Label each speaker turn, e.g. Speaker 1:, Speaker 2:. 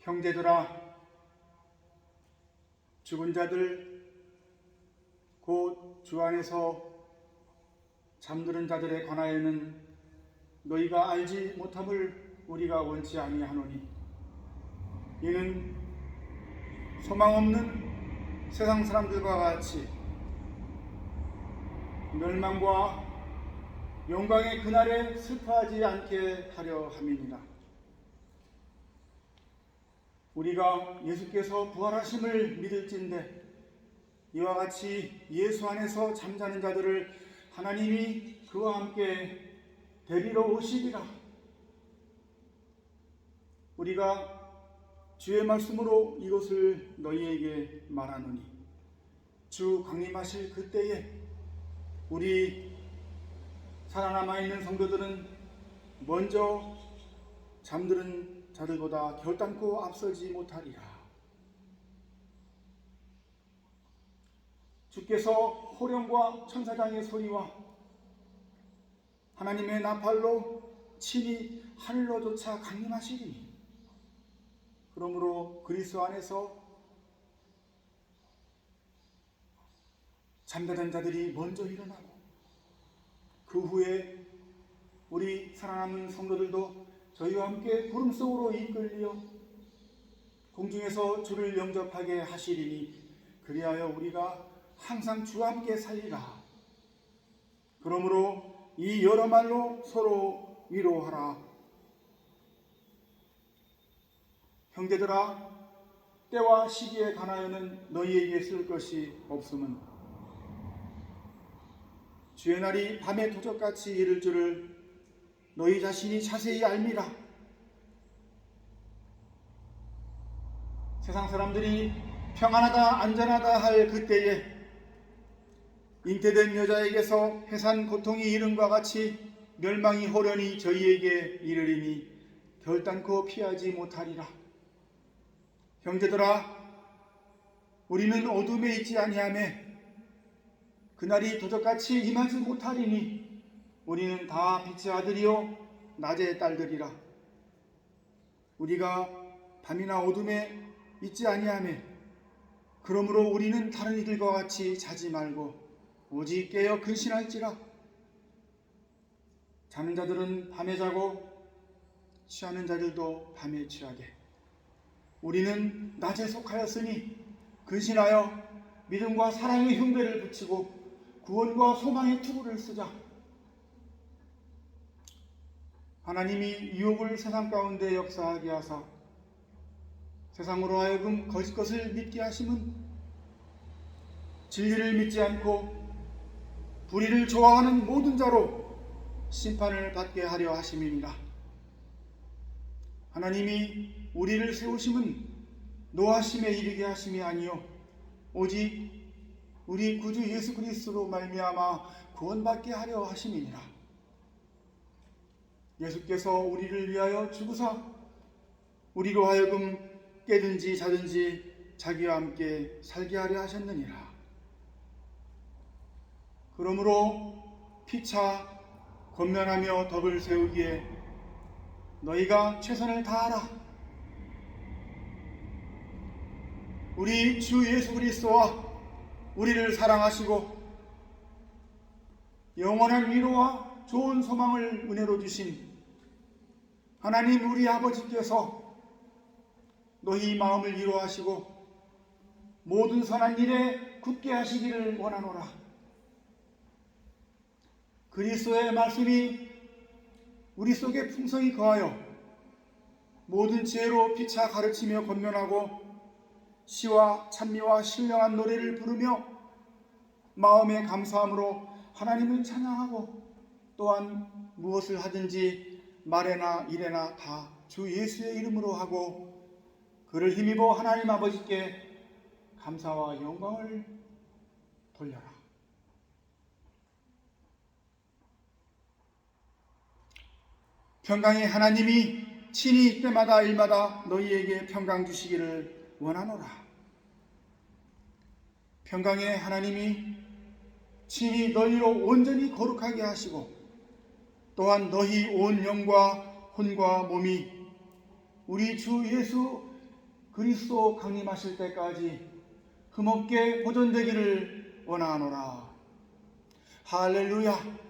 Speaker 1: 형제들아 죽은 자들 곧 주 안에서 잠드는 자들에 관하여는 너희가 알지 못함을 우리가 원치 아니하노니 이는 소망 없는 세상 사람들과 같이 멸망과 영광의 그날에 슬퍼하지 않게 하려 함이니라. 우리가 예수께서 부활하심을 믿을진데 이와 같이 예수 안에서 잠자는 자들을 하나님이 그와 함께 데리러 오시리라. 우리가 주의 말씀으로 이것을 너희에게 말하노니 주 강림하실 그때에 우리 살아남아 있는 성도들은 먼저 잠드는 자들보다 결단코 앞서지 못하리라. 주께서 호령과 천사장의 소리와 하나님의 나팔로 친히 하늘로조차 강림하시리니 그러므로 그리스도 안에서 잠자던 자들이 먼저 일어나고 그 후에 우리 살아남은 성도들도 저희와 함께 구름 속으로 이끌리어 공중에서 주를 영접하게 하시리니 그리하여 우리가 항상 주와 함께 살리라. 그러므로 이 여러 말로 서로 위로하라. 형제들아, 때와 시기에 관하여는 너희에게 쓸 것이 없음은 주의 날이 밤의 도적같이 이를 줄을 너희 자신이 자세히 알미라. 세상 사람들이 평안하다 안전하다 할 그때에 잉태된 여자에게서 해산 고통이 이른과 같이 멸망이 호련히 저희에게 이르리니 결단코 피하지 못하리라. 형제들아, 우리는 어둠에 있지 아니하매 그날이 도적같이 임하지 못하리니 우리는 다 빛의 아들이요 낮의 딸들이라. 우리가 밤이나 어둠에 있지 아니하매 그러므로 우리는 다른 이들과 같이 자지 말고 오직 깨어 근신할지라. 자는 자들은 밤에 자고 취하는 자들도 밤에 취하게. 우리는 낮에 속하였으니 근신하여 믿음과 사랑의 흉배를 붙이고 구원과 소망의 투구를 쓰자 하나님이 유혹을 세상 가운데 역사하게 하사 세상으로 하여금 거짓 것을 믿게 하심은 진리를 믿지 않고 불의를 좋아하는 모든 자로 심판을 받게 하려 하심이니라. 하나님이 우리를 세우심은 노하심에 이르게 하심이 아니요 오직 우리 구주 예수 그리스도로 말미암아 구원받게 하려 하심이니라. 예수께서 우리를 위하여 죽으사 우리로 하여금 깨든지 자든지 자기와 함께 살게 하려 하셨느니라. 그러므로 피차 권면하며 덕을 세우기에 너희가 최선을 다하라. 우리 주 예수 그리스도와 우리를 사랑하시고 영원한 위로와 좋은 소망을 은혜로 주신 하나님 우리 아버지께서 너희 마음을 위로하시고 모든 선한 일에 굳게 하시기를 원하노라. 그리스도의 말씀이 우리 속에 풍성히 거하여 모든 지혜로 피차 가르치며 권면하고 시와 찬미와 신령한 노래를 부르며 마음의 감사함으로 하나님을 찬양하고 또한 무엇을 하든지 말에나 일에나 다 주 예수의 이름으로 하고 그를 힘입어 하나님 아버지께 감사와 영광을 돌려라. 평강의 하나님이 친히 때마다 일마다 너희에게 평강 주시기를 원하노라. 평강의 하나님이 친히 너희로 온전히 거룩하게 하시고 또한 너희 온 영과 혼과 몸이 우리 주 예수 그리스도 강림하실 때까지 흠없게 보존되기를 원하노라. 할렐루야.